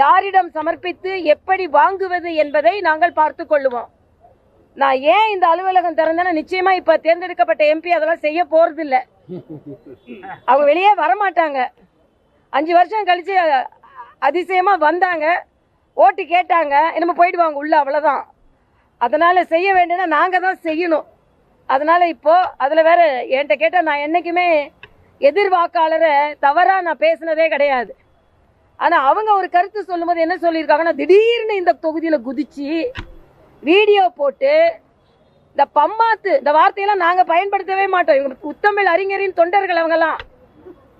யாரிடம் சமர்ப்பித்து எப்படி வாங்குவது என்பதை நாங்கள் பார்த்து கொள்ளுவோம். நான் ஏன் இந்த அலுவலகம் திறந்தேன்னா நிச்சயமா இப்ப தேர்ந்தெடுக்கப்பட்ட எம்பி அதெல்லாம் செய்ய போறது இல்ல அவங்க வெளியே வரமாட்டாங்க. அஞ்சு வருஷம் கழிச்சு அதிசயமா வந்தாங்க. ஓட்டு கேட்டாங்க. என்னமோ போயிடுவாங்க உள்ள அவ்வளவுதான். அதனால செய்ய வேண்டியனா நாங்க தான் செய்யணும். அதனால இப்போ அதுல வேற என்கிட்ட கேட்டா நான் என்னைக்குமே எதிர்வாக்காளரை தவறா நான் பேசினதே கிடையாது. ஆனா அவங்க ஒரு கருத்து சொல்லும்போது என்ன சொல்லியிருக்காங்கன்னா திடீர்னு இந்த தொகுதியில குதிச்சு வீடியோ போட்டு இந்த பம்மாத்து இந்த வார்த்தையெல்லாம் நாங்க பயன்படுத்தவே மாட்டோம். இவங்க முத்தமிழ் அறிஞரின் தொண்டர்கள் அவங்கெல்லாம்.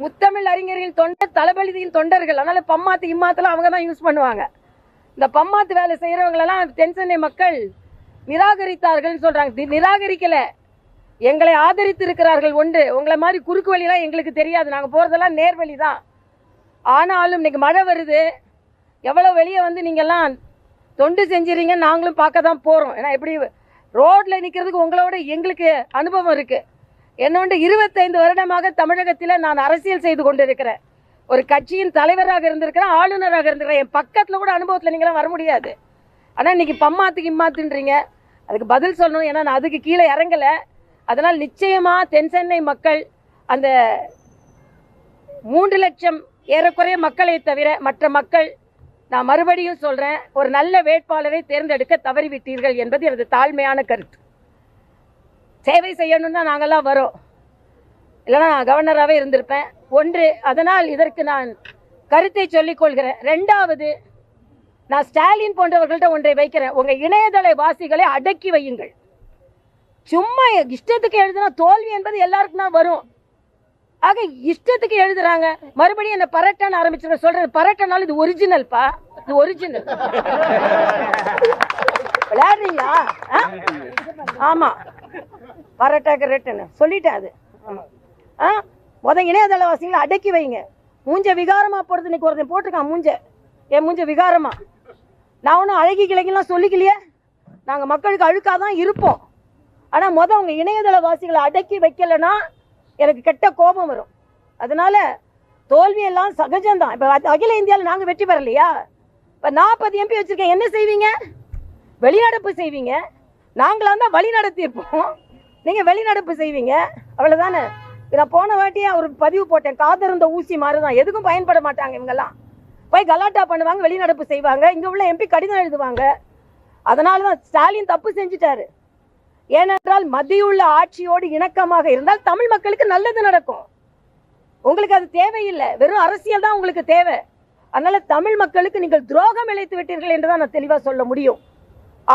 முத்தமிழ் அறிஞரின் தொண்டர் தளபதியின் தொண்டர்கள். அதனால பம்மாத்து இம்மாத்தெல்லாம் அவங்க தான் யூஸ் பண்ணுவாங்க. இந்த பம்மாத்து வேலை செய்யறவங்களெல்லாம் தென்சென்னை மக்கள் நிராகரித்தார்கள்னு சொல்றாங்க. நிராகரிக்கல. எங்களை ஆதரித்து இருக்கிறார்கள் ஒன்று. உங்களை மாதிரி குறுக்கு வழியெல்லாம் எங்களுக்கு தெரியாது. நாங்கள் போறதெல்லாம் நேர்வழி தான் ஆனாலும் இன்றைக்கி மழை வருது. எவ்வளோ வெளியே வந்து நீங்கள்லாம் தொண்டு செஞ்சுறீங்க நாங்களும் பார்க்க தான் போகிறோம் ஏன்னா எப்படி ரோட்டில் நிற்கிறதுக்கு உங்களோட எங்களுக்கு அனுபவம் இருக்குது என்னோட இருபத்தைந்து வருடமாக தமிழகத்தில் நான் அரசியல் செய்து கொண்டிருக்கிறேன். ஒரு கட்சியின் தலைவராக இருந்திருக்கிறேன் ஆளுநராக இருந்திருக்கிறேன். என் பக்கத்தில் கூட அனுபவத்தில் நீங்களாம் வர முடியாது. ஆனால் இன்னைக்கு பம்மாத்துக்கு இம்மாத்துன்றீங்க. அதுக்கு பதில் சொல்லணும். ஏன்னா நான் அதுக்கு கீழே இறங்கல. அதனால் நிச்சயமாக தென் சென்னை மக்கள் அந்த மூன்று லட்சம் ஏறக்குறைய மக்களை தவிர மற்ற மக்கள் நான் மறுபடியும் சொல்றேன் ஒரு நல்ல வேட்பாளரை தேர்ந்தெடுக்க தவறிவிட்டீர்கள் என்பது எனது தாழ்மையான கருத்து. சேவை செய்யணும்னு தான் நாங்கெல்லாம் வரோம் இல்லைன்னா நான் கவர்னராகவே இருந்திருப்பேன். ஒன்று அதனால் இதற்கு நான் கருத்தை சொல்லிக் கொள்கிறேன். ரெண்டாவது நான் ஸ்டாலின் போன்றவர்கள்ட்ட ஒன்றை வைக்கிறேன். உங்கள் இணையதள வாசிகளை அடக்கி வையுங்கள். சும்மா இஷ்டத்துக்கு எழுதுனா தோல்வி என்பது எல்லாருக்கும் தான் வரும். ஆக இஷ்டத்துக்கு எழுதுறாங்க. மறுபடியும் என்ன பரட்டான்னு ஆரம்பிச்சு சொல்றது பரட்டனால இது ஒரிஜினல்ப்பா இது ஒரிஜினல் விளையாடுறீங்களா? ஆ? ஆமா. பரட்டாக்கு ரேட்டுன்னு சொல்லிட்டேன் அது. ஆ? முத இணையதளவாசிகளை அடக்கி வைங்க. மூஞ்ச விகாரமா போடுறது இன்னைக்கு ஒருத்தன் போட்டிருக்கான் மூஞ்ச. என் மூஞ்ச விகாரமா? நான் ஒன்றும் அழகி கிழக்கெல்லாம் சொல்லிக்கலையே. நாங்கள் மக்களுக்கு அழுக்காக தான் இருப்போம். ஆனால் முத இணையதள வாசிகளை அடக்கி வைக்கலைன்னா எனக்கு கெட்ட கோபம் வரும். அதனால தோல்வியெல்லாம் சகஜம்தான். இப்போ அகில இந்தியாவில் நாங்கள் வெற்றி பெறலையா? இப்போ நாற்பது எம்பி வச்சுருக்கேன். என்ன செய்வீங்க? வெளிநடப்பு செய்வீங்க. நாங்களாக தான் வழி நடத்தியிருப்போம். நீங்கள் வெளிநடப்பு செய்வீங்க. அவ்வளோதானே நான் போன வாட்டியே ஒரு பதிவு போட்டேன். காதிருந்த ஊசி மாதிரி தான் எதுக்கும் பயன்பட மாட்டாங்க இவங்கெல்லாம். போய் கலாட்டா பண்ணுவாங்க வெளிநடப்பு செய்வாங்க. இங்கே உள்ள எம்பி கடிதம் எழுதுவாங்க. அதனால தான் ஸ்டாலின் தப்பு செஞ்சுட்டாரு. ஏனென்றால் மத்தியுள்ள ஆட்சியோடு இணக்கமாக இருந்தால் தமிழ் மக்களுக்கு நல்லது நடக்கும். உங்களுக்கு அது தேவையில்லை. வெறும் அரசியல் தான் உங்களுக்கு தேவை. அதனால தமிழ் மக்களுக்கு நீங்கள் துரோகம் இழைத்து விட்டீர்கள் என்று தான் நான் தெளிவாக சொல்ல முடியும்.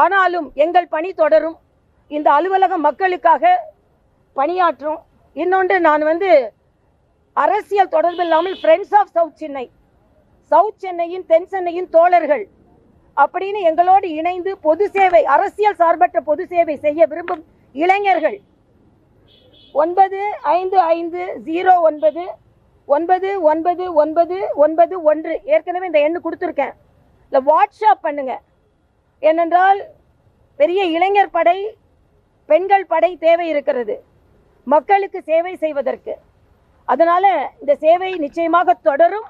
ஆனாலும் எங்கள் பணி தொடரும். இந்த அலுவலகம் மக்களுக்காக பணியாற்றும். இன்னொன்று நான் வந்து அரசியல் தொடர்பு இல்லாமல் friends of south Chennai south சென்னையின் தென் சென்னையின் தோழர்கள். அப்படின்னு எங்களோடு இணைந்து பொது சேவை அரசியல் சார்பற்ற பொது சேவை செய்ய விரும்பும் இளைஞர்கள். ஒன்பது ஐந்து ஐந்து ஜீரோ ஒன்பது ஒன்பது ஒன்பது ஒன்பது ஒன்பது ஒன்று. ஏற்கனவே இந்த எண்ணு கொடுத்துருக்கேன். இல்லை வாட்ஸ்அப் பண்ணுங்க. ஏனென்றால் பெரிய இளைஞர் படை பெண்கள் படை தேவை இருக்கிறது. மக்களுக்கு சேவை செய்வதற்கு. அதனால் இந்த சேவை நிச்சயமாக தொடரும்.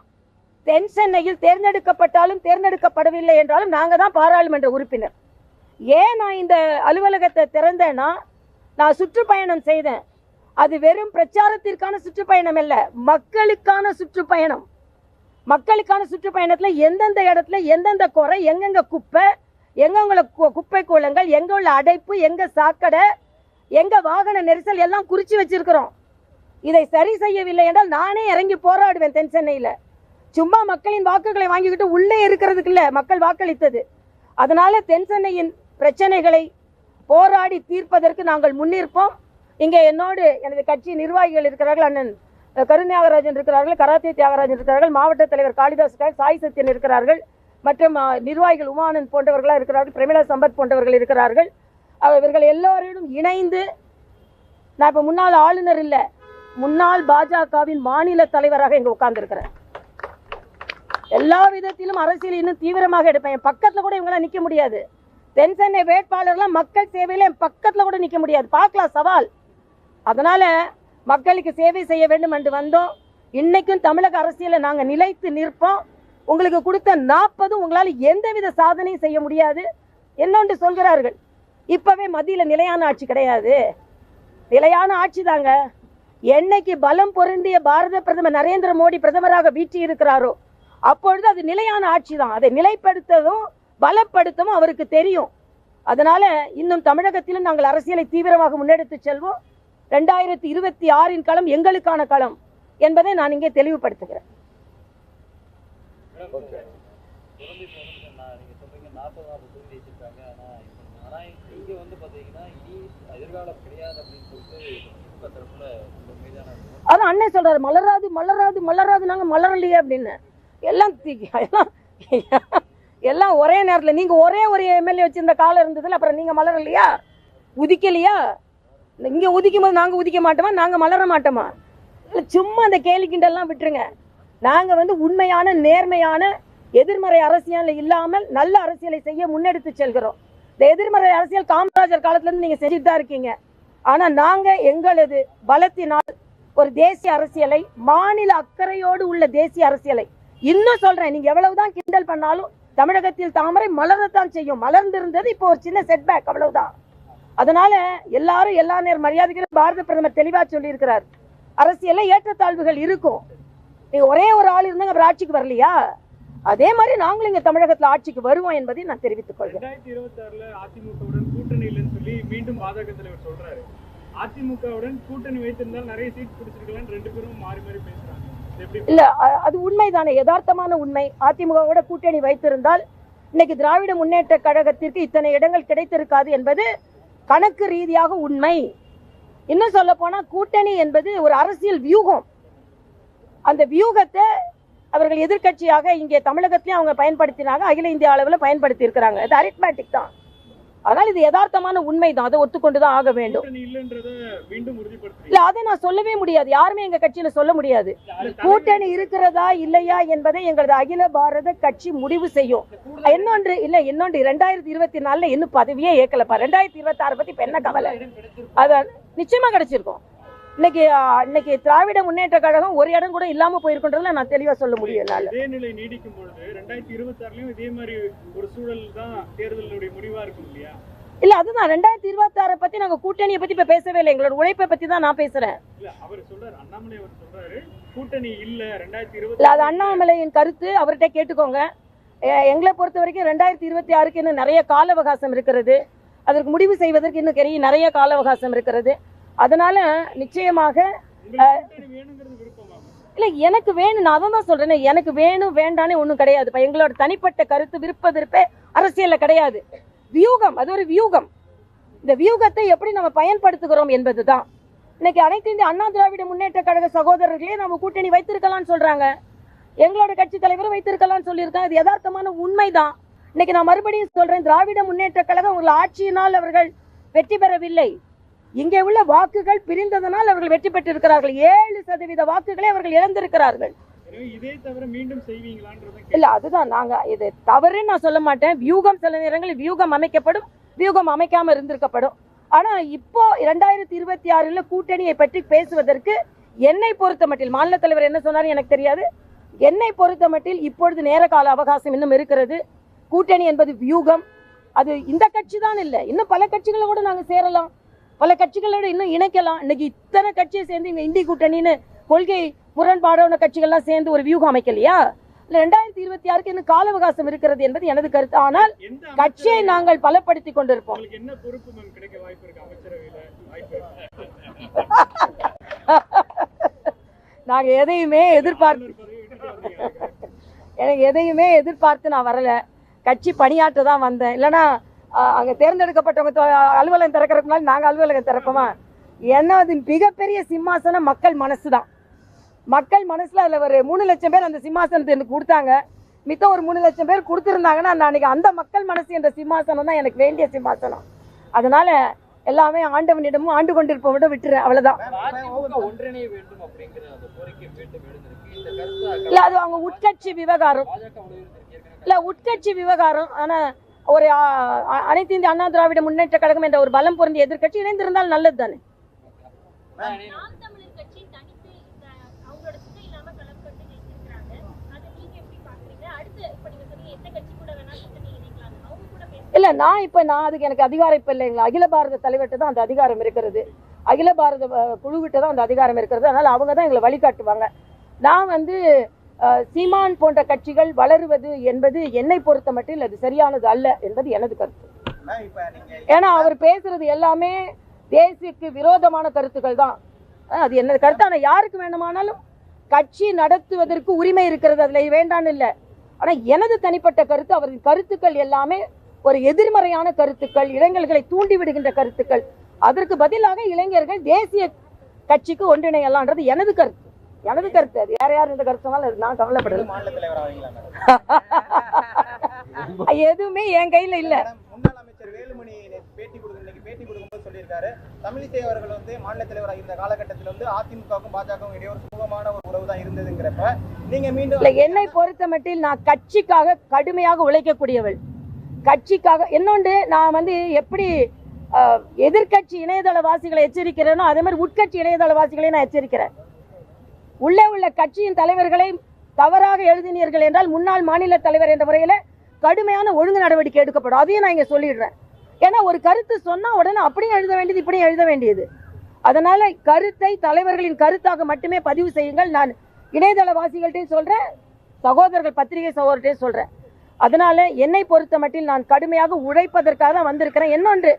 தென் சென்னையில் தேர்ந்தெடுக்கப்பட்டாலும் தேர்ந்தெடுக்கப்படவில்லை என்றாலும் நாங்கள் தான் பாராளுமன்ற உறுப்பினர். ஏன் நான் இந்த அலுவலகத்தை திறந்தேன்னா நான் சுற்றுப்பயணம் செய்தேன். அது வெறும் பிரச்சாரத்திற்கான சுற்றுப்பயணம் அல்ல மக்களுக்கான சுற்றுப்பயணம். மக்களுக்கான சுற்றுப்பயணத்தில் எந்தெந்த இடத்துல எந்தெந்த குறை எங்கெங்க குப்பை எங்கெங்களை கு- குப்பை கூலங்கள் எங்கே உள்ள அடைப்பு எங்கே சாக்கடை எங்கே வாகன நெரிசல் எல்லாம் குறித்து வச்சிருக்கிறோம். இதை சரி செய்யவில்லை என்றால் நானே இறங்கி போராடுவேன் தென் சென்னையில். சும்மா மக்களின் வாக்குகளை வாங்கிக்கிட்டு உள்ளே இருக்கிறதுக்கு இல்லை மக்கள் வாக்களித்தது. அதனால தென் சென்னையின் பிரச்சனைகளை போராடி தீர்ப்பதற்கு நாங்கள் முன்னிற்போம். இங்கே என்னோடு எனது கட்சி நிர்வாகிகள் இருக்கிறார்கள் அண்ணன் கருணாகராஜன் இருக்கிறார்கள் கராத்தே தியாகராஜன் இருக்கிறார்கள் மாவட்ட தலைவர் காளிதாஸ் சாய் சத்யன் இருக்கிறார்கள் மற்றும் நிர்வாகிகள் உமானந்த் போன்றவர்களாக இருக்கிறார்கள் பிரமிளா சம்பத் போன்றவர்கள் இருக்கிறார்கள். இவர்கள் எல்லோரிடம் இணைந்து நான் இப்போ முன்னாள் ஆளுநர் இல்லை முன்னாள் பாஜகவின் மாநில தலைவராக இங்கே உட்கார்ந்துருக்கிறேன். எல்லா விதத்திலும் அரசியல் இன்னும் தீவிரமாக எடுப்பேன். என் பக்கத்தில் கூட இவங்களாம் நிற்க முடியாது. தென் சென்னை வேட்பாளர்லாம் மக்கள் சேவையில் என் பக்கத்தில் கூட நிற்க முடியாது. பார்க்கலாம் சவால். அதனால் மக்களுக்கு சேவை செய்ய வேண்டும் என்று வந்தோம். இன்றைக்கும் தமிழக அரசியலை நாங்கள் நிலைத்து நிற்போம். உங்களுக்கு கொடுத்த நாற்பது உங்களால் எந்தவித சாதனையும் செய்ய முடியாது. என்னொன்று சொல்கிறார்கள் இப்போவே மத்தியில் நிலையான ஆட்சி கிடையாது. நிலையான ஆட்சி தாங்க. என்னைக்கு பலம் பொருந்திய பாரத பிரதமர் நரேந்திர மோடி பிரதமராக வீற்றி இருக்கிறாரோ அப்பொழுது அது நிலையான ஆட்சி தான் அதை நிலைப்படுத்தவும் பலப்படுத்தவும் அவருக்கு தெரியும். அதனால இன்னும் தமிழகத்திலும் நாங்கள் அரசியலை தீவிரமாக முன்னெடுத்து செல்வோம். ரெண்டாயிரத்தி இருபத்தி ஆறின் களம் எங்களுக்கான களம் என்பதை நான் இங்கே தெளிவுபடுத்துகிறேன். அதான் அண்ணன் சொல்றாரு மலராது மலராது மலராது நாங்க மலரலையே அப்படின்னு. எல்லாம் எல்லாம் எல்லாம் ஒரே நேரத்தில். நீங்கள் ஒரே ஒரு எம்எல்ஏ வச்சுருந்த காலம் இருந்ததில்ல அப்புறம் நீங்கள் மலரலையா? உதிக்கலையா? இங்கே உதிக்கும் போது நாங்கள் உதிக்க மாட்டோமா? நாங்கள் மலர மாட்டோமா? இல்லை சும்மா அந்த கேலி கிண்டல்லாம் விட்டுருங்க. நாங்கள் வந்து உண்மையான நேர்மையான எதிர்மறை அரசியல் இல்லாமல் நல்ல அரசியலை செய்ய முன்னெடுத்து செல்கிறோம். இந்த எதிர்மறை அரசியல் காமராஜர் காலத்துலேருந்து நீங்கள் செஞ்சுட்டு தான் இருக்கீங்க. ஆனால் நாங்கள் எங்களது பலத்தினால் ஒரு தேசிய அரசியலை மாநில அக்கறையோடு உள்ள தேசிய அரசியலை இன்னும் சொல்றேன் நீங்க எவ்வளவுதான் கிண்டல் பண்ணாலும் தமிழகத்தில் தாமரை மலரத்தான் செய்யும். மலர்ந்திருந்தது இப்போ ஒரு சின்ன செட்பேக் அவ்வளவுதான். அதனால எல்லாரும் எல்லா நேரம் மரியாதைகளும் பாரத பிரதமர் தெளிவா சொல்லியிருக்கிறார். அரசியல்ல ஏற்றத்தாழ்வுகள் இருக்கும். நீங்க ஒரே ஒரு ஆள் இருந்தாங்க அப்புறம் ஆட்சிக்கு வரலையா? அதே மாதிரி நாங்களும் இங்க தமிழகத்துல ஆட்சிக்கு வருவோம் என்பதை நான் தெரிவித்துக் கொள்கிறேன். ரெண்டாயிரத்தி இருபத்தி ஆறுல அதிமுகவுடன் கூட்டணி இல்லைன்னு சொல்லி மீண்டும் பாஜக தலைவர் சொல்றாரு. அதிமுகவுடன் கூட்டணி வைத்திருந்தால் நிறைய சீட் பிடிச்சிருக்கலாம் ரெண்டு பேரும் மாறி மாறி பேசுறாங்க. இல்ல அது உண்மைதானே? யதார்த்தமான உண்மை. அதிமுகவோட கூட்டணி வைத்திருந்தால் இன்னைக்கு திராவிட முன்னேற்ற கழகத்திற்கு இத்தனை இடங்கள் கிடைத்திருக்காது என்பது கணக்கு ரீதியாக உண்மை. இன்னும் சொல்ல போனா கூட்டணி என்பது ஒரு அரசியல் வியூகம். அந்த வியூகத்தை அவர்கள் எதிர்க்கட்சியாக இங்கே தமிழகத்திலையும் அவங்க பயன்படுத்தினாங்க அகில இந்திய அளவில் பயன்படுத்தி இருக்கிறாங்க அது அரித்மேட்டிக் தான். அதனால் இது யதார்த்தமான உண்மை தான் அதை ஒத்துக்கொண்டு தான் ஆக வேண்டும். இல்ல அதை நான் சொல்லவே முடியாது. யாருமே எங்க கட்சியில சொல்ல முடியாது. கூட்டணி இருக்கிறதா இல்லையா என்பதை எங்களது அகில பாரத கட்சி முடிவு செய்யும். இன்னொன்று இல்ல இன்னொன்று ரெண்டாயிரத்தி இருபத்தி நாலுல இன்னும் பதவியே ஏற்கலப்பா ரெண்டாயிரத்தி இருபத்தி ஆறு பத்தி இப்ப என்ன கவலை? அத நிச்சயமா கிடைச்சிருக்கும். இன்னைக்கு இன்னைக்கு திராவிட முன்னேற்ற கழகம் ஒரு இடம் கூட இல்லாம போயிருக்குன்றதுல நான் தெளிவா சொல்ல முடியும் என்னால. இதே நிலை நீடிக்கும் பொழுது ரெண்டாயிரத்தி இருபத்தி ஆறுலயும் இதே மாதிரி ஒரு சூழல் தான் தேர்தலுடைய முடிவா இருக்கும் இல்லையா? இல்ல அதுதான். ரெண்டாயிரத்தி இருபத்தி ஆறை பத்தி நாங்க கூட்டணியை பத்தி இப்ப பேசவே இல்லை. எங்களோட உழைப்பை பத்தி தான் நான் பேசுறேன். இல்ல அவர் சொல்றாரு அண்ணாமலை அவர் சொல்றாரு கூட்டணி இல்ல ரெண்டாயிரத்தி இல்ல இருபத்தி அது அண்ணாமலையின் கருத்து. அவர்கிட்ட கேட்டுக்கோங்க. எங்களை பொறுத்த வரைக்கும் ரெண்டாயிரத்தி இருபத்தி ஆறுக்கு இன்னும் நிறைய கால அவகாசம் இருக்கிறது. அதற்கு முடிவு செய்வதற்கு இன்னும் நிறைய கால அவகாசம் இருக்கிறது. அதனால நிச்சயமாக இல்லை எனக்கு வேணும் நான் அதான் தான் சொல்றேன் எனக்கு வேணும் வேண்டானே ஒன்றும் கிடையாது. இப்போ எங்களோட தனிப்பட்ட கருத்து விருப்ப விருப்பே கிடையாது. வியூகம் அது ஒரு வியூகம். இந்த வியூகத்தை எப்படி நம்ம பயன்படுத்துகிறோம் என்பது தான் இன்னைக்கு அனைத்து இந்திய அண்ணா திராவிட முன்னேற்ற கழக சகோதரர்களே நம்ம கூட்டணி வைத்திருக்கலாம்னு சொல்றாங்க. எங்களோட கட்சி தலைவரும் வைத்திருக்கலாம்னு சொல்லியிருக்காங்க. இது யதார்த்தமான உண்மைதான். இன்னைக்கு நான் மறுபடியும் சொல்றேன் திராவிட முன்னேற்ற கழகம் உங்கள் ஆட்சியினால் அவர்கள் வெற்றி பெறவில்லை. இங்கே உள்ள வாக்குகள் பிரிந்ததனால் அவர்கள் வெற்றி பெற்றிருக்கிறார்கள். ஏழு சதவீத வாக்குகளை அவர்கள் இழந்திருக்கிறார்கள். இல்ல அதுதான் நாங்க இது தவறுன்னு நான் சொல்ல மாட்டேன். வியூகம் சில நேரங்களில் வியூகம் அமைக்கப்படும் வியூகம் அமைக்காம இருந்திருக்கப்படும். ஆனா இப்போ இரண்டாயிரத்தி இருபத்தி ஆறுல கூட்டணியை பற்றி பேசுவதற்கு என்னை பொறுத்த மட்டில் மாநில தலைவர் என்ன சொன்னாரு எனக்கு தெரியாது. என்னை பொறுத்த மட்டில் இப்பொழுது நேர கால அவகாசம் இன்னும் இருக்கிறது. கூட்டணி என்பது வியூகம். அது இந்த கட்சி தான் இல்லை. இன்னும் பல கட்சிகளை கூட நாங்க சேரலாம். பல கட்சிகளோட இன்னும் இணைக்கலாம். இன்னைக்கு இத்தனை கட்சியை சேர்ந்து இங்க இந்தி கூட்டணின்னு கொள்கை முரண்பாடான கட்சிகள்லாம் சேர்ந்து ஒரு வியூகம் அமைக்கலையா? ரெண்டாயிரத்தி இருபத்தி ஆறுக்கு இன்னும் கால அவகாசம் இருக்கிறது என்பது எனது கருத்து. ஆனால் கட்சியை நாங்கள் பலப்படுத்திக் கொண்டிருப்போம். நாங்க எதையுமே எதிர்பார்த்து. எனக்கு எதையுமே எதிர்பார்த்து நான் வரல. கட்சி பணியாற்ற தான் வந்தேன். இல்லைன்னா அங்க தேர்ந்தெடுக்கப்பட்டவங்க அலுவலகம் திறக்கறதுக்கு முன்னாடி நாங்க அலுவலகம் திறப்போமா? ஏன்னா அது மிகப்பெரிய சிம்மாசனம் மக்கள் மனசு தான் மக்கள் மனசுல அதுல ஒரு மூணு லட்சம் பேர் அந்த சிம்மாசனத்தை எனக்கு கொடுத்தாங்க. மித்தம் ஒரு மூணு லட்சம் பேர் கொடுத்துருந்தாங்கன்னா நான் அன்னைக்கு அந்த மக்கள் மனசு என்ற சிம்மாசனம் தான் எனக்கு வேண்டிய சிம்மாசனம். அதனால எல்லாமே ஆண்டவனிடமும் ஆண்டு கொண்டிருப்பவனிடம் விட்டுறேன் கருத்தை இல்ல அது அவங்க உட்கட்சி விவகாரம். இல்ல உட்கட்சி விவகாரம். ஆனா ஒரு அனைத்து இந்திய அண்ணா திராவிட முன்னேற்ற கழகம் என்ற ஒரு பலம் பொருந்திய எதிர்க்கட்சி இணைந்திருந்தால் நல்லது தானே இல்ல நான் இப்ப நான் அதுக்கு எனக்கு அதிகாரம் இப்ப இல்லைங்களா அகில பாரத தலைவர்கிட்ட தான் அந்த அதிகாரம் இருக்கிறது. அகில பாரத குழுவிட்ட தான் அந்த அதிகாரம் இருக்கிறது. அதனால அவங்க தான் எங்களை வழிகாட்டுவாங்க. நான் வந்து சீமான் போன்ற கட்சிகள் வளருவது என்பது என்னை பொறுத்த மட்டில் அது சரியானது அல்ல என்பது எனது கருத்து. ஏன்னா அவர் பேசுறது எல்லாமே தேசியக்கு விரோதமான கருத்துக்கள் தான். அது என்னது கருத்து. ஆனால் யாருக்கு வேண்டுமானாலும் கட்சி நடத்துவதற்கு உரிமை இருக்கிறது அதில் வேண்டான்னு இல்லை. ஆனால் எனது தனிப்பட்ட கருத்து அவரின் கருத்துக்கள் எல்லாமே ஒரு எதிர்மறையான கருத்துக்கள் இளைஞர்களை தூண்டி விடுகின்ற கருத்துக்கள். அதற்கு பதிலாக இளைஞர்கள் தேசிய கட்சிக்கு ஒன்றிணையலான்றது எனது கருத்து. எனது கருத்து அது யார் யார் இந்த கருத்து சொன்னாலும் நான் கவலைப்படல மாநில தலைவர் எதுவுமே என் கையில இல்ல. முன்னாள் அமைச்சர் வேலுமணி பேட்டி கொடுக்க இன்னைக்கு பேட்டி கொடுக்கும்போது சொல்லியிருக்காரு. தமிழிசை அவர்கள் வந்து மாநில தலைவராக இருந்த காலகட்டத்தில் வந்து அதிமுகவுக்கும் பாஜகவும் இடையே ஒரு சுமூகமான ஒரு உறவு தான் இருந்ததுங்கிறப்ப நீங்க மீண்டும் என்னை பொறுத்த மட்டில் நான் கட்சிக்காக கடுமையாக உழைக்கக்கூடியவள். கட்சிக்காக இன்னொன்று நான் வந்து எப்படி அஹ், எதிர்க்கட்சி இணையதளவாசிகளை எச்சரிக்கிறேனோ அதே மாதிரி உட்கட்சி இணையதளவாசிகளையும் நான் எச்சரிக்கிறேன். உள்ளே உள்ள கட்சியின் தலைவர்களை தவறாக எழுதினீர்கள் என்றால் முன்னாள் மாநில தலைவர் என்ற முறையில் கடுமையான ஒழுங்கு நடவடிக்கை எடுக்கப்படும். அதையும் நான் இங்கே சொல்லிடுறேன். ஏன்னா ஒரு கருத்து சொன்னால் உடனே அப்படியும் எழுத வேண்டியது இப்படியும் எழுத வேண்டியது. அதனால் கருத்தை தலைவர்களின் கருத்தாக மட்டுமே பதிவு செய்யுங்கள். நான் இணையதளவாசிகள்கிட்டையும் சொல்கிறேன் சகோதரர்கள் பத்திரிகை சகோதரர்கிட்டையும் சொல்கிறேன் அதனால் என்னை பொறுத்த மட்டில் நான் கடுமையாக உழைப்பதற்காக தான் வந்திருக்கிறேன். இன்னொன்று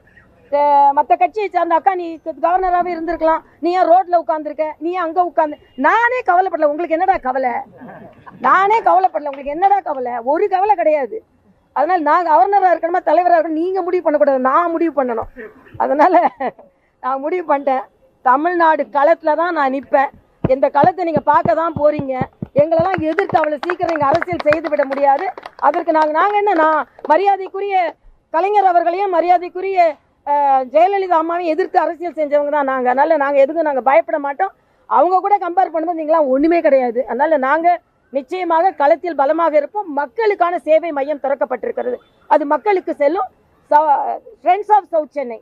மற்ற கட்சியை சார்ந்த அக்கா நீ கவர்னராகவே இருந்திருக்கலாம். நீ ஏன் ரோட்ல உட்காந்துருக்க நீ ஏன் அங்க உட்காந்து நானே கவலைப்படல. உங்களுக்கு என்னடா கவலை? நானே கவலைப்படல. உங்களுக்கு என்னடா கவலை? ஒரு கவலை கிடையாது. அதனால நான் கவர்னராக இருக்கணுமா தலைவராக இருக்கணும் நீங்க முடிவு பண்ணக்கூடாது. நான் முடிவு பண்ணணும். அதனால நான் முடிவு பண்ணிட்டேன். தமிழ்நாடு களத்துல தான் நான் நிற்பேன் இந்த களத்தை நீங்க பார்க்க தான் போறீங்க. எங்களெல்லாம் எதிர்த்து அவ்வளோ சீக்கிரம் நீங்கள் அரசியல் செய்து விட முடியாது. அதற்கு நாங்கள் நாங்கள் என்ன? நான் மரியாதைக்குரிய கலைஞர் அவர்களையும் மரியாதைக்குரிய ஜெயலலிதா அம்மாவையும் எதிர்த்து அரசியல் செஞ்சவங்க தான் நாங்கள் அதனால் நாங்கள் எதுக்கும் நாங்கள் பயப்பட மாட்டோம். அவங்க கூட கம்பேர் பண்ணும்போது நீங்களாம் ஒன்றுமே கிடையாது. அதனால் நாங்கள் நிச்சயமாக களத்தில் பலமாக இருப்போம். மக்களுக்கான சேவை மையம் திறக்கப்பட்டிருக்கிறது. அது மக்களுக்கு செல்லும். Friends of south Chennai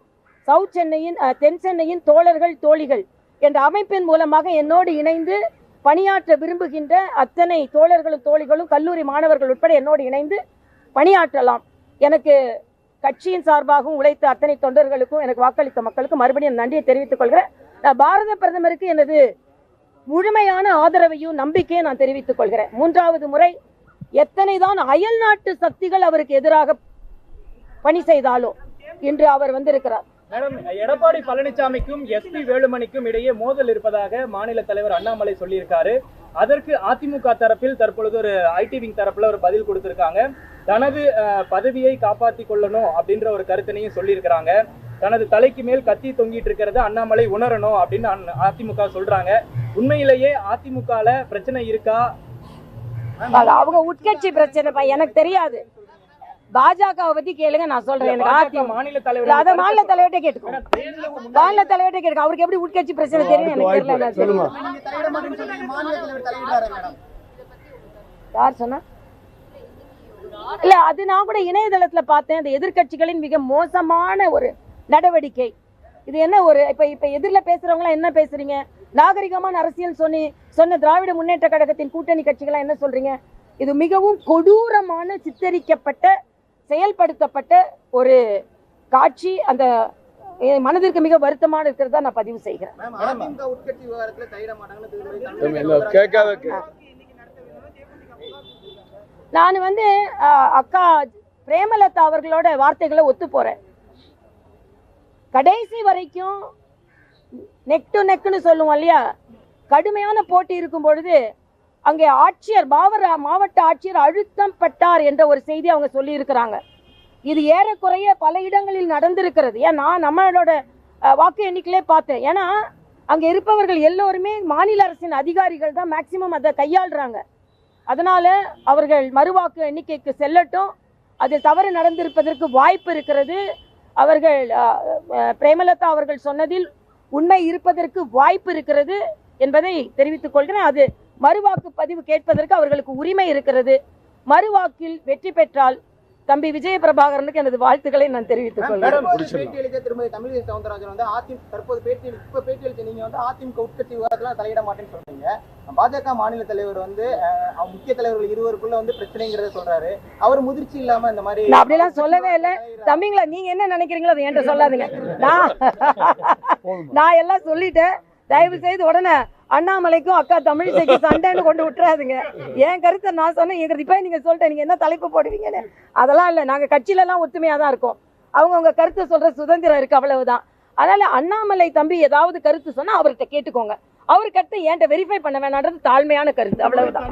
south சென்னையின் தென் சென்னையின் தோழர்கள் தோழிகள் என்ற அமைப்பின் மூலமாக என்னோடு இணைந்து பணியாற்ற விரும்புகின்ற அத்தனை தோழர்களும் தோழிகளும் கல்லூரி மாணவர்கள் உட்பட என்னோடு இணைந்து பணியாற்றலாம். எனக்கு கட்சியின் சார்பாகவும் உழைத்த அத்தனை தொண்டர்களுக்கும் எனக்கு வாக்களித்த மக்களுக்கும் மறுபடியும் நன்றியை தெரிவித்துக் கொள்கிறேன். பாரத பிரதமருக்கு எனது முழுமையான ஆதரவையும் நம்பிக்கையை நான் தெரிவித்துக் கொள்கிறேன். மூன்றாவது முறை எத்தனைதான் அயல் நாட்டு சக்திகள் அவருக்கு எதிராக பணி செய்தாலும் இன்று அவர் வந்திருக்கிறார். மேடம் எடப்பாடி பழனிசாமிக்கும் எஸ்பி வேலுமணிக்கும் இடையே மோதல் இருப்பதாக மாநில தலைவர் அண்ணாமலை சொல்லியிருக்காரு. அதற்கு அதிமுக தரப்பில் தற்பொழுது ஒரு ஐடி விங் தரப்புல ஒரு பதில் கொடுத்திருக்காங்க. தனது பதவியை காப்பாத்தி கொள்ளணும் அப்படின்ற ஒரு கருத்தினையும் சொல்லியிருக்கிறாங்க. தனது தலைக்கு மேல் கத்தி தொங்கிட்டு இருக்கிறத அண்ணாமலை உணரணும் அப்படின்னு அதிமுக சொல்றாங்க. உண்மையிலேயே அதிமுகல பிரச்சனை இருக்கா? அவங்க உட்கட்சி பிரச்சனைப்பா எனக்கு தெரியாது. பாஜகவை பத்தி கேளுங்க நான் சொல்றேன். எனக்கு மாநில இல்ல, தலைவர் அதை மாநில தலைவர்கிட்ட கேட்டுக்கோ. மாநில தலைவர்கிட்ட கேட்டுக்கோ. அவருக்கு எப்படி உட்கட்சி பிரச்சனை தெரியும்? எனக்கு தெரியல யார் சொன்னா? இல்ல அது நான் கூட இணையதளத்துல பார்த்தேன். அந்த எதிர்க்கட்சிகளின் மிக மோசமான ஒரு நடவடிக்கை. இது என்ன ஒரு இப்ப இப்ப எதிரில பேசுறவங்க என்ன பேசுறீங்க? நாகரிகமான அரசியல் சொன்னி சொன்ன திராவிட முன்னேற்ற கழகத்தின் கூட்டணி கட்சிகளை என்ன சொல்றீங்க? இது மிகவும் கொடூரமான சித்தரிக்கப்பட்ட செயல்படுத்தப்பட்ட ஒரு காட்சி அந்த என் மனதிற்கு மிக வருத்தமான இருக்கிறதா நான் பதிவு செய்கிறேன். நான் வந்து அக்கா பிரேமலதா அவர்களோட வார்த்தைகளை ஒத்து போறேன். கடைசி வரைக்கும் நெக் டு நெக்னு சொல்லுவோம் இல்லையா? கடுமையான போட்டி இருக்கும் பொழுது அங்கே ஆட்சியர் மாவட்ட மாவட்ட ஆட்சியர் அழுத்தம் பட்டார் என்ற ஒரு செய்தி அவங்க சொல்லியிருக்கிறாங்க. இது ஏறக்குறைய பல இடங்களில் நடந்திருக்கிறது. ஏன் நான் நம்மளோட வாக்கு எண்ணிக்கையிலே பார்த்தேன். ஏன்னா அங்கே இருப்பவர்கள் எல்லோருமே மாநில அரசின் அதிகாரிகள் தான் மேக்சிமம் அதை கையாளுறாங்க. அதனால் அவர்கள் மறுவாக்கு எண்ணிக்கைக்கு செல்லட்டும். அதில் தவறு நடந்திருப்பதற்கு வாய்ப்பு இருக்கிறது. அவர்கள் பிரேமலதா அவர்கள் சொன்னதில் உண்மை இருப்பதற்கு வாய்ப்பு இருக்கிறது என்பதை தெரிவித்துக் கொள்கிறேன். அது மறுவாக்கு பதிவு கேட்பதற்கு அவர்களுக்கு உரிமை இருக்கிறது. மறுவாக்கில் வெற்றி பெற்றால் தம்பி விஜய பிரபாகரனுக்கு எனது வாழ்த்துக்களை நான் தெரிவித்துக் கொள்கிறேன். திருமதி தமிழிசை சவுந்தரராஜன் வந்து அதிமுக தற்போது பேட்டி இப்ப பேட்டியளித்த நீங்க வந்து அதிமுக உட்கட்சி விவகாரத்துல தலையிட மாட்டேன்னு சொல்றீங்க பாஜக மாநில தலைவர் வந்து முக்கிய தலைவர்கள் இருவருக்குள்ள வந்து பிரச்சனைங்கிறத சொல்றாரு. அவர் முதிர்ச்சி இல்லாம இந்த மாதிரி நான் அப்படிலாம் சொல்லவே இல்லை. தம்பிங்களா நீங்க என்ன நினைக்கிறீங்களோ அதை என்கிட்ட சொல்லாதீங்க. நான் நான் எல்லாம் சொல்லிட்டேன். தயவு செய்து உடனே அண்ணாமலைக்கும் அக்கா தமிழிசைக்கு சண்டைன்னு கொண்டு விட்டுறாதுங்க. என் கருத்தை நான் சொன்னேன். என் இப்போ நீங்க சொல்லிட்டேன். நீங்க என்ன தலைப்பு போடுவீங்கன்னு. அதெல்லாம் இல்லை. நாங்க கட்சியில எல்லாம் ஒத்துமையா தான் இருக்கோம் அவங்கவுங்க கருத்தை சொல்ற சுதந்திரம் இருக்கு அவ்வளவுதான். அதனால அண்ணாமலை தம்பி ஏதாவது கருத்து சொன்னா அவர்கிட்ட கேட்டுக்கோங்க. அவர் கருத்தை என்கிட்ட வெரிஃபை பண்ண வேணான்றது தாழ்மையான கருத்து. அவ்வளவுதான்.